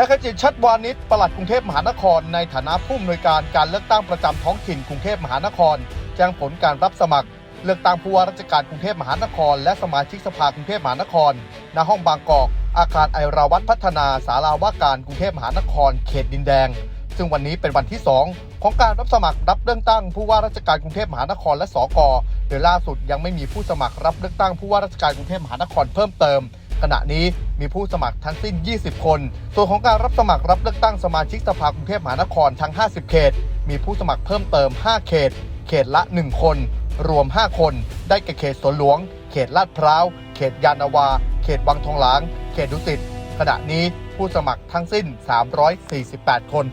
นายขจิตชัดวานิชปลัดกรุงเทพมหานคร ในฐานะผู้อำนวยการการเลือกตั้งประจำท้องถิ่นกรุงเทพมหานคร แจ้งผลการรับสมัคร เลือกตั้งผู้ว่าราชการกรุงเทพมหานคร และสมาชิกสภากรุงเทพมหานครณห้องบางกอกอาคารไอราวัตพัฒนาสาราว่าการกรุงเทพมหานคร เขตดินแดง ซึ่งวันนี้เป็นวันที่ 2 ของการรับสมัครรับเลือกตั้งผู้ว่าราชการกรุงเทพมหานครและสกโดยล่าสุดยังไม่มีผู้สมัครรับเลือกตั้งผู้ว่าราชการกรุงเทพมหานครเพิ่มเติม ขณะนี้มีผู้สมัครทั้งสิ้น 20 คน ส่วนของการรับสมัครรับเลือกตั้งสมาชิกสภากรุงเทพมหานครทั้ง 50 เขต มีผู้สมัครเพิ่มเติม 5 เขต เขตละ 1 คน รวม 5 คน ได้แก่เขตสวนหลวง เขตลาดพร้าว เขตยานาวา เขตวังทองหลาง เขตดุสิต ขณะนี้ผู้สมัครทั้งสิ้น 348 คน